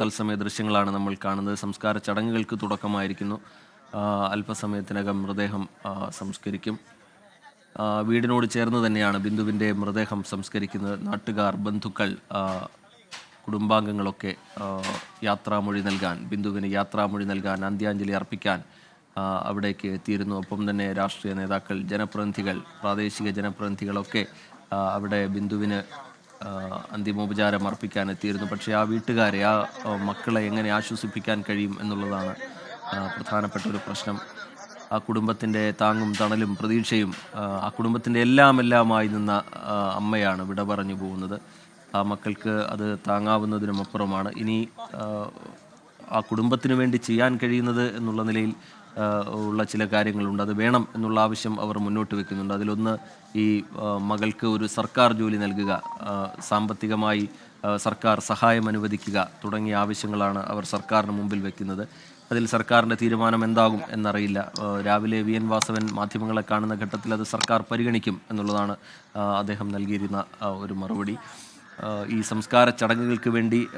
തത്സമയ ദൃശ്യങ്ങളാണ് നമ്മൾ കാണുന്നത്. സംസ്കാര ചടങ്ങുകൾക്ക് തുടക്കമായിരിക്കുന്നു. അല്പസമയത്തിനകം മൃതദേഹം സംസ്കരിക്കും. വീടിനോട് ചേർന്ന് തന്നെയാണ് ബിന്ദുവിന്റെ മൃതദേഹം സംസ്കരിക്കുന്നത്. നാട്ടുകാർ ബന്ധുക്കൾ കുടുംബാംഗങ്ങളൊക്കെ യാത്രാമൊഴി നൽകാൻ ബിന്ദുവിന് യാത്രാമൊഴി നൽകാൻ അന്ത്യാഞ്ജലി അർപ്പിക്കാൻ അവിടേക്ക് എത്തിയിരുന്നു. ഒപ്പം തന്നെ രാഷ്ട്രീയ നേതാക്കൾ ജനപ്രതിനിധികൾ പ്രാദേശിക ജനപ്രതിനിധികളൊക്കെ അവിടെ ബിന്ദുവിന് അന്തിമോപചാരം അർപ്പിക്കാൻ എത്തിയിരുന്നു പക്ഷേ ആ വീട്ടുകാരെ ആ മക്കളെ എങ്ങനെ ആശ്വസിപ്പിക്കാൻ കഴിയും എന്നുള്ളതാണ് പ്രധാനപ്പെട്ട ഒരു പ്രശ്നം. ആ കുടുംബത്തിന്റെ താങ്ങും തണലും പ്രതീക്ഷയും ആ, കുടുംബത്തിന്റെ എല്ലാം എല്ലാമായി നിന്ന അമ്മയാണ് വിട പറഞ്ഞു പോകുന്നത്. ആ മക്കൾക്ക് അത് താങ്ങാവുന്നതിനും അപ്പുറമാണ്. ഇനി ആ, കുടുംബത്തിന് വേണ്ടി ചെയ്യാൻ കഴിയുന്നത് എന്നുള്ള നിലയിൽ ഉള്ള ചില കാര്യങ്ങളുണ്ട്. അത് വേണം എന്നുള്ള ആവശ്യം അവർ മുന്നോട്ട് വെക്കുന്നുണ്ട്. അതിലൊന്ന് ഈ മകൾക്ക് ഒരു സർക്കാർ ജോലി നൽകുക സാമ്പത്തികമായി സർക്കാർ സഹായം അനുവദിക്കുക തുടങ്ങിയ ആവശ്യങ്ങളാണ് അവർ സർക്കാരിന് മുമ്പിൽ വെക്കുന്നത്. അതിൽ സർക്കാരിന്റെ തീരുമാനം എന്താകും എന്നറിയില്ല. രാവിലെ വി. എൻ. വാസവൻ മാധ്യമങ്ങളെ കാണുന്ന ഘട്ടത്തിൽ അത് സർക്കാർ പരിഗണിക്കും എന്നുള്ളതാണ് അദ്ദേഹം നൽകിയിരുന്ന ഒരു മറുപടി. ഈ സംസ്കാര ചടങ്ങുകൾക്ക് വേണ്ടി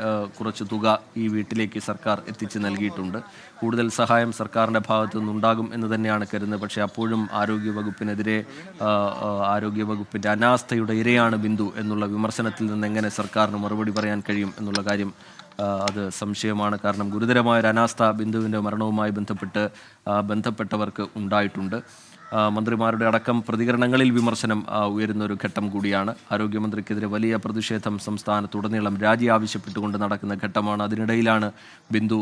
കുറച്ച് തുക ഈ വീട്ടിലേക്ക് സർക്കാർ എത്തിച്ച് നൽകിയിട്ടുണ്ട്. കൂടുതൽ സഹായം സർക്കാരിന്റെ ഭാഗത്തു നിന്നുണ്ടാകും എന്ന് തന്നെയാണ് കരുതുന്നത്. പക്ഷേ അപ്പോഴും ആരോഗ്യ വകുപ്പിനെതിരെ ആ, ആ, ആരോഗ്യ വകുപ്പിന്റെ അനാസ്ഥയുടെ ഇരയാണ് ബിന്ദു എന്നുള്ള വിമർശനത്തിൽ നിന്ന് എങ്ങനെ സർക്കാരിന് മറുപടി പറയാൻ കഴിയും എന്നുള്ള കാര്യം അത് സംശയമാണ്. കാരണം ഗുരുതരമായ ഒരു അനാസ്ഥ ബിന്ദുവിന്റെ മരണവുമായി ബന്ധപ്പെട്ട് ബന്ധപ്പെട്ടവർക്ക് ഉണ്ടായിട്ടുണ്ട്. മന്ത്രിമാരുടെ അടക്കം പ്രതികരണങ്ങളിൽ വിമർശനം ഉയരുന്ന ഒരു ഘട്ടം കൂടിയാണ്. ആരോഗ്യമന്ത്രിക്കെതിരെ വലിയ പ്രതിഷേധം സംസ്ഥാനത്തുടനീളം രാജി ആവശ്യപ്പെട്ടുകൊണ്ട് നടക്കുന്ന ഘട്ടമാണ്. അതിനിടയിലാണ് ബിന്ദു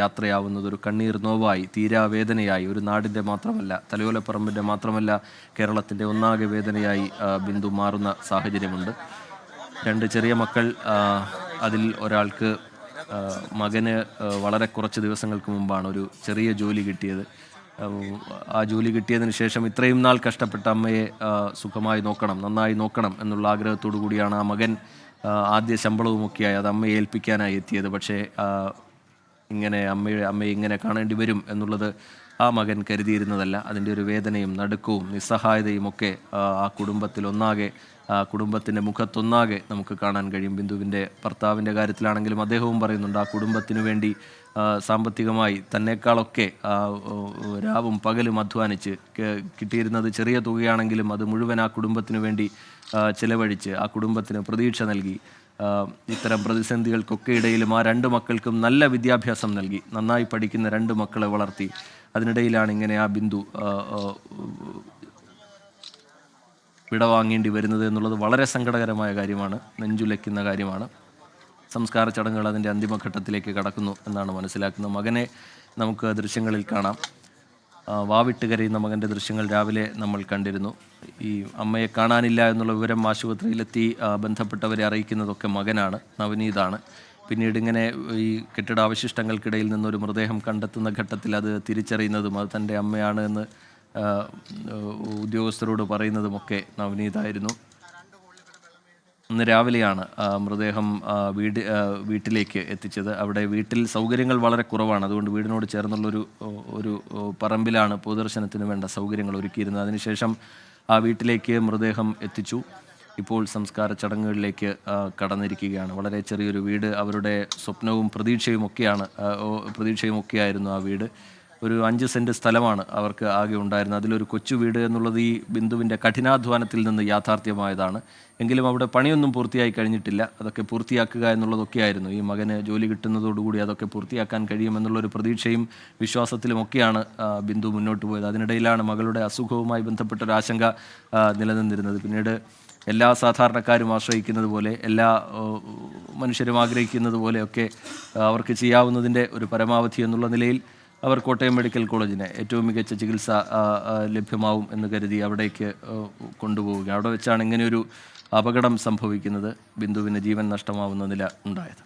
യാത്രയാവുന്നത്. ഒരു കണ്ണീർ നോവായി തീരാവേദനയായി ഒരു നാടിന്റെ മാത്രമല്ല തലയോലപ്പറമ്പിന്റെ മാത്രമല്ല കേരളത്തിന്റെ ഒന്നാകെ വേദനയായി ബിന്ദു മാറുന്ന സാഹചര്യമുണ്ട്. രണ്ട് ചെറിയ മക്കൾ അതിൽ ഒരാൾക്ക് മകന് വളരെ കുറച്ച് ദിവസങ്ങൾക്ക് മുമ്പാണ് ഒരു ചെറിയ ജോലി കിട്ടിയത്. ആ, ജോലി കിട്ടിയതിന് ശേഷം ഇത്രയും നാൾ കഷ്ടപ്പെട്ട അമ്മയെ സുഖമായി നോക്കണം നന്നായി നോക്കണം എന്നുള്ള ആഗ്രഹത്തോടു കൂടിയാണ് ആ മകൻ ആദ്യ ശമ്പളവുമൊക്കെയായി അത് അമ്മയെ ഏൽപ്പിക്കാനായി എത്തിയത്. പക്ഷേ ഇങ്ങനെ അമ്മയെ അമ്മയെ ഇങ്ങനെ കാണേണ്ടി വരും എന്നുള്ളത് ആ മകൻ കരുതിയിരുന്നതല്ല. അതിന്റെ ഒരു വേദനയും നടുക്കവും നിസ്സഹായതയും ഒക്കെ ആ, കുടുംബത്തിലൊന്നാകെ ആ കുടുംബത്തിന്റെ മുഖത്തൊന്നാകെ നമുക്ക് കാണാൻ കഴിയും. ബിന്ദുവിന്റെ ഭർത്താവിന്റെ കാര്യത്തിലാണെങ്കിലും അദ്ദേഹവും പറയുന്നുണ്ട് ആ കുടുംബത്തിനു വേണ്ടി സാമ്പത്തികമായി തന്നെക്കാളൊക്കെ രാവും പകലും അധ്വാനിച്ച് കിട്ടിയിരുന്നത് ചെറിയ തുകയാണെങ്കിലും അത് മുഴുവൻ ആ കുടുംബത്തിന് വേണ്ടി ചിലവഴിച്ച് ആ കുടുംബത്തിന് പ്രതീക്ഷ നൽകി. ഇത്തരം പ്രതിസന്ധികൾക്കൊക്കെ ഇടയിലും ആ രണ്ട് മക്കൾക്കും നല്ല വിദ്യാഭ്യാസം നൽകി. നന്നായി പഠിക്കുന്ന രണ്ട് മക്കളെ വളർത്തി. അതിനിടയിലാണ് ഇങ്ങനെ ആ ബിന്ദു വിടവാങ്ങേണ്ടി വരുന്നത് എന്നുള്ളത് വളരെ സങ്കടകരമായ കാര്യമാണ്. നെഞ്ചുലയ്ക്കുന്ന കാര്യമാണ്. സംസ്കാര ചടങ്ങുകൾ അതിന്റെ അന്തിമഘട്ടത്തിലേക്ക് കടക്കുന്നു എന്നാണ് മനസ്സിലാക്കുന്നത്. മകനെ നമുക്ക് ദൃശ്യങ്ങളിൽ കാണാം. വാവിട്ട് കരയുന്ന മകന്റെ ദൃശ്യങ്ങൾ രാവിലെ നമ്മൾ കണ്ടിരുന്നു. ഈ അമ്മയെ കാണാനില്ല എന്നുള്ള വിവരം ആശുപത്രിയിലെത്തി ബന്ധപ്പെട്ടവരെ അറിയിക്കുന്നതൊക്കെ മകനാണ് നവനീതാണ്. പിന്നീട് ഇങ്ങനെ ഈ കെട്ടിടാവശിഷ്ടങ്ങൾക്കിടയിൽ നിന്നൊരു മൃതദേഹം കണ്ടെത്തുന്ന ഘട്ടത്തിൽ അത് തിരിച്ചറിയുന്നതും അത് തന്റെ അമ്മയാണ് എന്ന് ഉദ്യോഗസ്ഥരോട് പറയുന്നതുമൊക്കെ നവനീതായിരുന്നു. ഇന്ന് രാവിലെയാണ് മൃതദേഹം വീട് വീട്ടിലേക്ക് എത്തിച്ചത്. അവിടെ വീട്ടിൽ സൗകര്യങ്ങൾ വളരെ കുറവാണ്. അതുകൊണ്ട് വീടിനോട് ചേർന്നുള്ളൊരു ഒരു പറമ്പിലാണ് പൊതുദർശനത്തിന് വേണ്ട സൗകര്യങ്ങൾ ഒരുക്കിയിരുന്നത്. അതിനുശേഷം ആ വീട്ടിലേക്ക് മൃതദേഹം എത്തിച്ചു. ഇപ്പോൾ സംസ്കാര ചടങ്ങുകളിലേക്ക് കടന്നിരിക്കുകയാണ്. വളരെ ചെറിയൊരു വീട്. അവരുടെ സ്വപ്നവും പ്രതീക്ഷയും ഒക്കെയാണ് പ്രതീക്ഷയും ഒക്കെയായിരുന്നു ആ വീട്. ഒരു അഞ്ച് സെന്റ് സ്ഥലമാണ് അവർക്ക് ആകെ ഉണ്ടായിരുന്നത്. അതിലൊരു കൊച്ചു വീട് എന്നുള്ളത് ഈ ബിന്ദുവിന്റെ കഠിനാധ്വാനത്തിൽ നിന്ന് യാഥാർത്ഥ്യമായതാണ്. എങ്കിലും അവിടെ പണിയൊന്നും പൂർത്തിയായി കഴിഞ്ഞിട്ടില്ല. അതൊക്കെ പൂർത്തിയാക്കുക എന്നുള്ളതൊക്കെയായിരുന്നു. ഈ മകന് ജോലി കിട്ടുന്നതോടുകൂടി അതൊക്കെ പൂർത്തിയാക്കാൻ കഴിയുമെന്നുള്ളൊരു പ്രതീക്ഷയും വിശ്വാസത്തിലുമൊക്കെയാണ് ബിന്ദു മുന്നോട്ട് പോയത്. അതിനിടയിലാണ് മകളുടെ അസുഖവുമായി ബന്ധപ്പെട്ട ഒരു ആശങ്ക നിലനിന്നിരുന്നത്. പിന്നീട് എല്ലാ സാധാരണക്കാരും ആശ്രയിക്കുന്നത് പോലെ എല്ലാ മനുഷ്യരും ആഗ്രഹിക്കുന്നത് പോലെയൊക്കെ അവർക്ക് ചെയ്യാവുന്നതിന്റെ ഒരു പരമാവധി എന്നുള്ള നിലയിൽ അവർ കോട്ടയം മെഡിക്കൽ കോളേജിനെ ഏറ്റവും മികച്ച ചികിത്സ ലഭ്യമാവും എന്ന് കരുതി അവിടേക്ക് കൊണ്ടുപോവുക അവിടെ വെച്ചാണ് ഇങ്ങനെയൊരു അപകടം സംഭവിക്കുന്നത് ബിന്ദുവിന് ജീവൻ നഷ്ടമാവുന്ന നില ഉണ്ടായത്.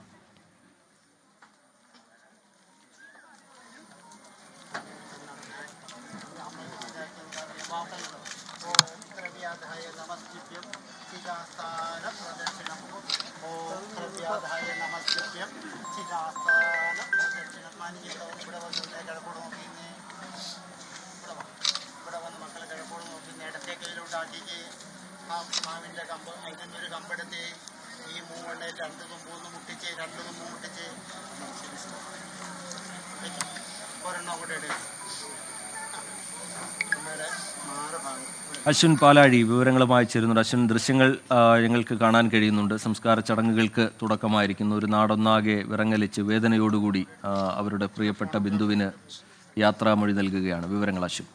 നമസ്കൃത്യം ഓം ദ്രവ്യാധായ നമസ്തിഭ്യം ചിരാസ്ഥാന പ്രദക്ഷിണം മാനിക്കോ ഇവിടെ വന്ന് കിഴക്കോട് നോക്കിന്ന് ഇവിടെ വാ. ഇവിടെ വന്ന് മക്കളെ കയ്യിലോട്ടാക്കിക്ക് ആ മാവിന്റെ കമ്പ് അതിൽ നിന്നൊരു കമ്പെടുത്ത് ഈ മൂവെണ്ണയിൽ രണ്ട് തുമ്പൂന്ന് മുട്ടിച്ച് രണ്ട് തുമ്പ് മുട്ടിച്ച്. ഒരെണ്ണം കൂടെ ഇടുക അമ്മയുടെ മാറ് ഭാഗം. അശ്വിൻ പാലാഴി വിവരങ്ങളുമായി ചേരുന്നുണ്ട്. അശ്വിൻ ദൃശ്യങ്ങൾ ഞങ്ങൾക്ക് കാണാൻ കഴിയുന്നുണ്ട്. സംസ്കാര ചടങ്ങുകൾക്ക് തുടക്കമായിരിക്കുന്നു. ഒരു നാടൊന്നാകെ വിറങ്ങലിച്ച് വേദനയോടുകൂടി അവരുടെ പ്രിയപ്പെട്ട ബിന്ദുവിന് യാത്രാമൊഴി നൽകുകയാണ്. വിവരങ്ങൾ അശ്വിൻ.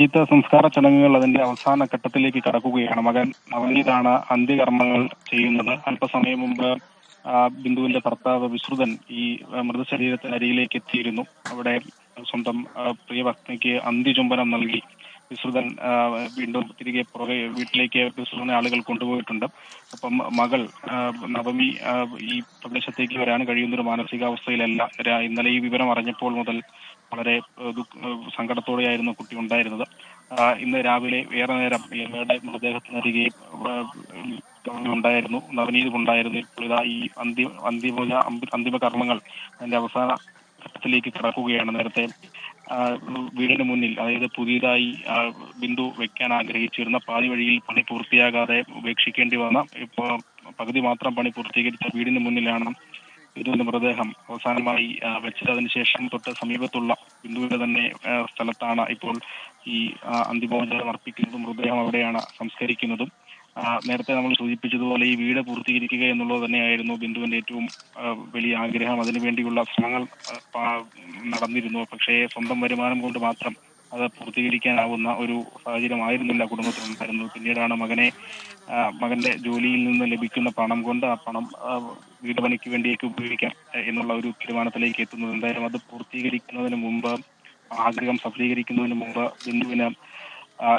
ഈത്ത സംസ്കാര ചടങ്ങുകൾ അതിന്റെ അവസാന ഘട്ടത്തിലേക്ക് കടക്കുകയാണ്. മകൻ നവനീതാണ് അന്ത്യകർമ്മങ്ങൾ ചെയ്യുന്നത്. അല്പസമയം മുമ്പ് ബിന്ദുവിന്റെ ഭർത്താവ് വിശ്രുതൻ ഈ മൃതശരീരത്തിന് അരികിലേക്ക് എത്തിയിരുന്നു. അവിടെ സ്വന്തം ആ, പ്രിയ പത്നിക്ക് അന്ത്യചുംബനം നൽകി. വിശ്രുതൻ വീണ്ടും തിരികെ പുറകെ വീട്ടിലേക്ക് വിശ്രുതനെ ആളുകൾ കൊണ്ടുപോയിട്ടുണ്ട്. അപ്പം മകൾ നവമി ഈ പ്രദേശത്തേക്ക് വരാൻ കഴിയുന്ന ഒരു മാനസികാവസ്ഥയിലല്ല ഇന്നലെ ഈ വിവരം അറിഞ്ഞപ്പോൾ മുതൽ വളരെ സങ്കടത്തോടെയായിരുന്നു കുട്ടി ഉണ്ടായിരുന്നത്. ഇന്ന് രാവിലെ ഏറെ നേരം എമ്മയുടെ മൃതദേഹത്തിനരികെ ഉണ്ടായിരുന്നു. നവനീത് ഉണ്ടായിരുന്നു. ഇപ്പോൾ ഇതാ ഈ അന്തിമ അന്തിമ അന്തിമ കർമ്മങ്ങൾ അതിന്റെ അവസാന ഘട്ടത്തിലേക്ക് കടക്കുകയാണ്. നേരത്തെ വീടിന് മുന്നിൽ അതായത് പുതിയതായി ബിന്ദു വെക്കാൻ ആഗ്രഹിച്ചിരുന്ന പാതി വഴിയിൽ പണി പൂർത്തിയാകാതെ ഉപേക്ഷിക്കേണ്ടി വന്ന ഇപ്പോൾ പകുതി മാത്രം പണി പൂർത്തീകരിച്ച വീടിന് മുന്നിലാണ് ബിന്ദുവിന്റെ മൃതദേഹം അവസാനമായി വെച്ചത്. അതിനുശേഷം തൊട്ട് സമീപത്തുള്ള ബിന്ദുവിന്റെ തന്നെ സ്ഥലത്താണ് ഇപ്പോൾ ഈ അന്തിമോപചാരം അർപ്പിക്കുന്നതും മൃതദേഹം അവിടെയാണ് സംസ്കരിക്കുന്നതും. നേരത്തെ നമ്മൾ സൂചിപ്പിച്ചതുപോലെ ഈ വീട് പൂർത്തീകരിക്കുക എന്നുള്ളത് തന്നെയായിരുന്നു ബിന്ദുവിന്റെ ഏറ്റവും വലിയ ആഗ്രഹം. അതിനുവേണ്ടിയുള്ള ശ്രമങ്ങൾ നടന്നിരുന്നു. പക്ഷേ സ്വന്തം വരുമാനം കൊണ്ട് മാത്രം അത് പൂർത്തീകരിക്കാനാവുന്ന ഒരു സാഹചര്യമായിരുന്നില്ല കുടുംബത്തിനുണ്ടായിരുന്നത് പിന്നീടാണ് മകനെ മകന്റെ ജോലിയിൽ നിന്ന് ലഭിക്കുന്ന പണം കൊണ്ട് ആ പണം വീട് പണിക്ക് വേണ്ടിയൊക്കെ ഉപയോഗിക്കാം എന്നുള്ള ഒരു തീരുമാനത്തിലേക്ക് എത്തുന്നത്. എന്തായാലും അത് പൂർത്തീകരിക്കുന്നതിന് മുമ്പ് ആഗ്രഹം സഫലീകരിക്കുന്നതിന് മുമ്പ് ബിന്ദുവിന്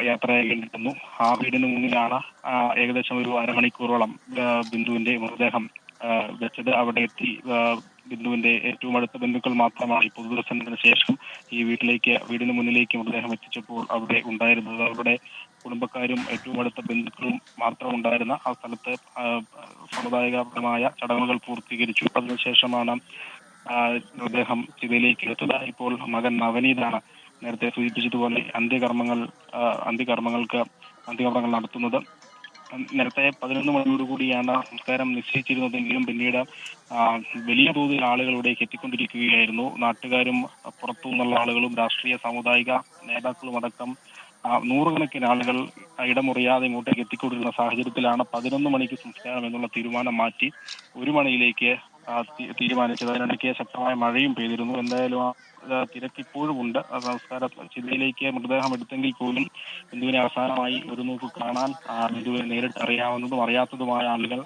യാത്ര ചെയ്യേണ്ടിരുന്നു ആ വീടിന് മുന്നിലാണ് ഏകദേശം ഒരു അരമണിക്കൂറോളം ബിന്ദുവിന്റെ മൃതദേഹം വെച്ചത്. അവിടെ എത്തി ബിന്ദുവിന്റെ ഏറ്റവും അടുത്ത ബന്ധുക്കൾ മാത്രമാണ് ഈ പൊതുദർശനത്തിന് ശേഷം ഈ വീട്ടിലേക്ക് വീടിന് മുന്നിലേക്ക് മൃതദേഹം എത്തിച്ചപ്പോൾ അവിടെ ഉണ്ടായിരുന്നത്. അവരുടെ കുടുംബക്കാരും ഏറ്റവും അടുത്ത ബന്ധുക്കളും മാത്രം ഉണ്ടായിരുന്ന ആ സ്ഥലത്ത് സമുദായകപരമായ ചടങ്ങുകൾ പൂർത്തീകരിച്ചു. അതിനുശേഷമാണ് മൃതദേഹം ചിതയിലേക്ക് എത്തുക ഇപ്പോൾ മകൻ നവനീതാണ് നേരത്തെ സൂചിപ്പിച്ചതുപോലെ അന്ത്യകർമ്മങ്ങൾ അന്ത്യകർമ്മങ്ങൾക്ക് അന്ത്യകർമ്മങ്ങൾ നടത്തുന്നത്. നേരത്തെ പതിനൊന്ന് മണിയോടുകൂടിയാണ് സംസ്കാരം നിശ്ചയിച്ചിരുന്നതെങ്കിലും പിന്നീട് വലിയ തോതിൽ ആളുകൾ എത്തിക്കൊണ്ടിരിക്കുകയായിരുന്നു. നാട്ടുകാരും പുറത്തു നിന്നുള്ള ആളുകളും രാഷ്ട്രീയ സാമുദായിക നേതാക്കളും അടക്കം നൂറുകണക്കിന് ആളുകൾ ഇടമുറിയാതെ ഇങ്ങോട്ടേക്ക് എത്തിക്കൊണ്ടിരുന്ന സാഹചര്യത്തിലാണ് പതിനൊന്ന് മണിക്ക് സംസ്കാരം എന്നുള്ള തീരുമാനം മാറ്റി ഒരു മണിയിലേക്ക് തീരുമാനിച്ചത്. അതിനിടയ്ക്ക് ശക്തമായ മഴയും പെയ്തിരുന്നു. എന്തായാലും ആ തിരക്ക് ഇപ്പോഴും ഉണ്ട്. സംസ്കാര ചിതയിലേക്ക് മൃതദേഹം എടുത്തെങ്കിൽ പോലും ബിന്ദുവിനെ അവസാനമായി ഒരു നോക്ക് കാണാൻ ബിന്ദുവിനെ നേരിട്ട് അറിയാവുന്നതും അറിയാത്തതുമായ ആളുകൾ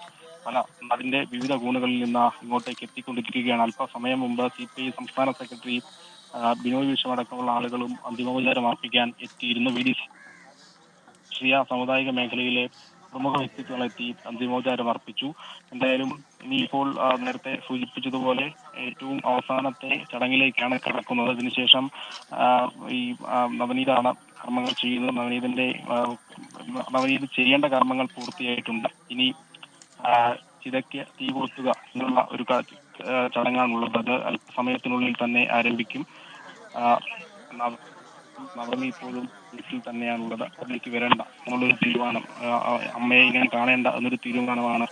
പല അതിന്റെ വിവിധ കോണുകളിൽ നിന്ന് ഇങ്ങോട്ടേക്ക് എത്തിക്കൊണ്ടിരിക്കുകയാണ്. അല്പസമയം മുമ്പ് സി പി ഐ സംസ്ഥാന സെക്രട്ടറി ബിനോയ് വിശ്വം അടക്കമുള്ള ആളുകളും അന്തിമോപചാരം അർപ്പിക്കാൻ എത്തിയിരുന്നു. വി ഡി സാമുദായിക മേഖലയിലെ പ്രമുഖ വ്യക്തിത്വങ്ങൾ എത്തി. അന്തിമോപചാരം അർപ്പിച്ചു. എന്തായാലും ഇനി ഇപ്പോൾ നേരത്തെ സൂചിപ്പിച്ചതുപോലെ ഏറ്റവും അവസാനത്തെ ചടങ്ങിലേക്കാണ് കടക്കുന്നത്. അതിനുശേഷം ഈ നവനീതാണ് കർമ്മങ്ങൾ ചെയ്യുന്നത്. നവനീതിന്റെ നവനീത് ചെയ്യേണ്ട കർമ്മങ്ങൾ പൂർത്തിയായിട്ടുണ്ട്. ഇനി ചിതയ്ക്ക് തീ കൊളുത്തുക എന്നുള്ള ഒരു ചടങ്ങാണുള്ളത്. അത് അല്പസമയത്തിനുള്ളിൽ തന്നെ ആരംഭിക്കും. നവമി ഇപ്പോഴും വീട്ടിൽ തന്നെയാണുള്ളത്. അതിലേക്ക് വരേണ്ട. എന്നുള്ളൊരു തീരുമാനം അമ്മയെ ഞാൻ കാണേണ്ട എന്നൊരു തീരുമാനമാണ്